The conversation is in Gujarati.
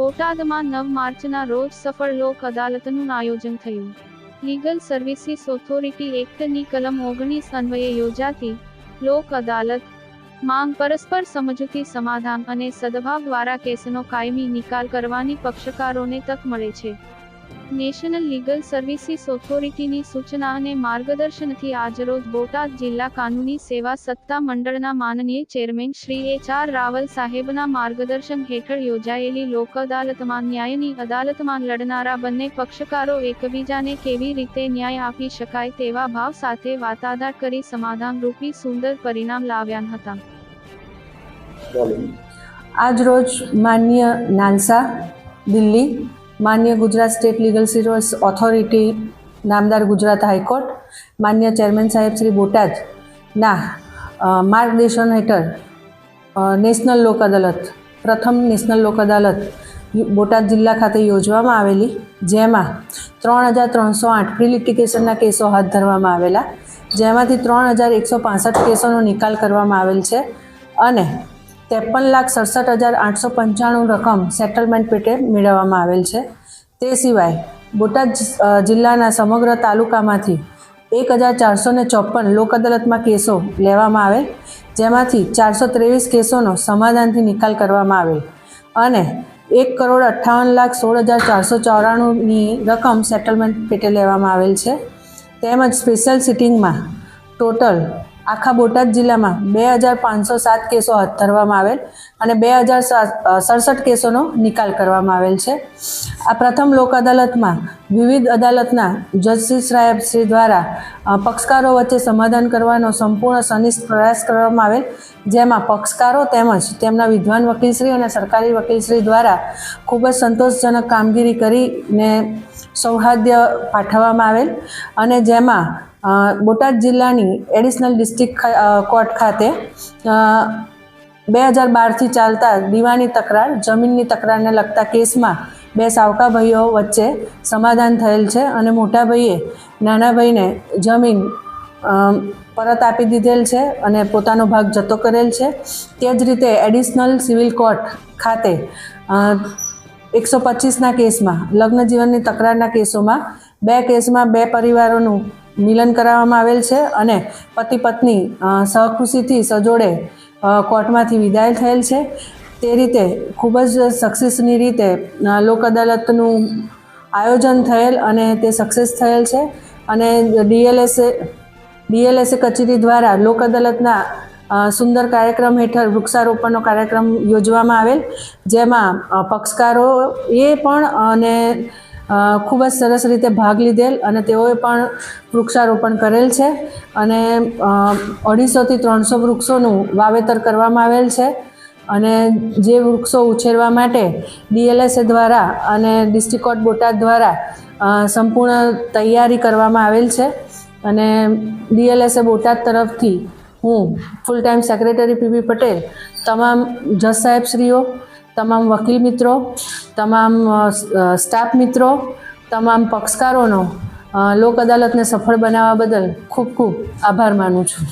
બોટાદમાં નવ માર્ચના રોજ સફળ લોક અદાલતનું આયોજન થયું. લીગલ સર્વિસીસ ઓથોરિટી એક્ટની કલમ ઓગણીસ અન્વયે યોજાતી લોક અદાલત માંગ પરસ્પર સમજૂતી સમાધાન અને સદભાવ દ્વારા કેસનો કાયમી નિકાલ કરવાની પક્ષકારોને તક મળે છે. નેશનલ લીગલ સર્વિસીસ ઓથોરિટીની સૂચના અને માર્ગદર્શનથી આજરોજ બોટાદ જિલ્લા કાનૂની સેવા સત્તા મંડળના માનનીય chairman Shri H R Raval સાહેબના માર્ગદર્શન હેઠળ યોજાયેલી લોક અદાલતમાં ન્યાયની અદાલતમાં લડનારા બંને પક્ષકારો એકબીજાને કેવી રીતે ન્યાય આપી શકાય તેવા ભાવ સાથે વાટાઘાટ કરી સમાધાનરૂપી સુંદર પરિણામ લાવ્યા હતા. આજરોજ માન્ય નાનસા દિલ્હી માન્ય Gujarat state legal service authority, નામદાર ગુજરાત હાઈકોર્ટ, માન્ય ચેરમેન સાહેબ શ્રી બોટાદના ના માર્ગદર્શન હેઠળ નેશનલ લોક અદાલત, પ્રથમ નેશનલ લોક અદાલત બોટાદ જિલ્લા ખાતે યોજવામાં આવેલી, જેમાં ત્રણ હજાર ત્રણસો આઠ પ્રિલિટિકેશનના કેસો હાથ ધરવામાં આવેલા, જેમાંથી ત્રણ હજાર એકસો પાસઠ કેસોનો નિકાલ કરવામાં આવેલ છે, અને ત્રેપન લાખ સડસઠ હજાર આઠસો પંચાણું રકમ સેટલમેન્ટ પેટે મેળવવામાં આવેલ છે. તે સિવાય બોટાદ જિલ્લાના સમગ્ર તાલુકામાંથી એક હજાર ચારસો ને ચોપન લોક અદાલતમાં કેસો લેવામાં આવે જેમાંથી ચારસો ત્રેવીસ કેસોનો સમાધાનથી નિકાલ કરવામાં આવેલ અને એક કરોડ અઠ્ઠાવન લાખ સોળ હજાર ચારસો ચોરાણુંની રકમ સેટલમેન્ટ પેટે લેવામાં આવેલ છે. તેમજ સ્પેશિયલ સિટિંગમાં ટોટલ આખા બોટાદ જિલ્લામાં બે હજાર પાંચસો સાત કેસો હાથ ધરવામાં આવેલ અને બે હજાર સડસઠ કેસોનો નિકાલ કરવામાં આવેલ છે. આ પ્રથમ લોક અદાલતમાં વિવિધ અદાલતના જજશ્રી સાહેબ શ્રી દ્વારા પક્ષકારો વચ્ચે સમાધાન કરવાનો સંપૂર્ણ સનિષ્ઠ પ્રયાસ કરવામાં આવેલ, જેમાં પક્ષકારો તેમજ તેમના વિદ્વાન વકીલશ્રી અને સરકારી વકીલશ્રી દ્વારા ખૂબ જ સંતોષજનક કામગીરી કરીને સૌહાર્દ્ય પાઠવવામાં આવેલ અને જેમાં બોટાદ જિલ્લાની એડિશનલ ડિસ્ટ્રિક્ટ કોર્ટ ખાતે બે હજાર બારથી ચાલતા દીવાની તકરાર, જમીનની તકરારને લગતા કેસમાં બે સાવકા ભાઈઓ વચ્ચે સમાધાન થયેલ છે અને મોટા ભાઈએ નાના ભાઈને જમીન પરત આપી દીધેલ છે અને પોતાનો ભાગ જતો કરેલ છે. તે જ રીતે એડિશનલ સિવિલ કોર્ટ ખાતે એકસો પચીસના કેસમાં લગ્ન જીવનની તકરારના કેસોમાં બે કેસમાં બે પરિવારોનું મિલન કરાવવામાં આવેલ છે અને પતિ પત્ની સહખુશીથી સજોડે કોર્ટમાંથી વિદાય થયેલ છે. તે રીતે ખૂબ જ સક્સેસની રીતે લોક અદાલતનું આયોજન થયેલ અને તે સક્સેસ થયેલ છે. અને ડીએલએસએ ડીએલએસએ કચેરી દ્વારા લોક અદાલતના સુંદર કાર્યક્રમ હેઠળ વૃક્ષારોપણનો કાર્યક્રમ યોજવામાં આવેલ, જેમાં પક્ષકારોએ પણ અને ખૂબ જ સરસ રીતે ભાગ લીધેલ અને તેઓએ પણ વૃક્ષારોપણ કરેલ છે અને અઢીસોથી ત્રણસો વૃક્ષોનું વાવેતર કરવામાં આવેલ છે અને જે વૃક્ષો ઉછેરવા માટે ડીએલએસએ દ્વારા અને ડિસ્ટ્રિક્ટ કોર્ટ બોટાદ દ્વારા સંપૂર્ણ તૈયારી કરવામાં આવેલ છે અને ડીએલએસએ બોટાદ તરફથી હું full time secretary PB Patel, તમામ જજ સાહેબશ્રીઓ તમામ વકીલ મિત્રો, તમામ સ્ટાફ મિત્રો, તમામ પક્ષકારોનો લોક અદાલતને સફળ બનાવવા બદલ ખૂબ ખૂબ આભાર માનું છું.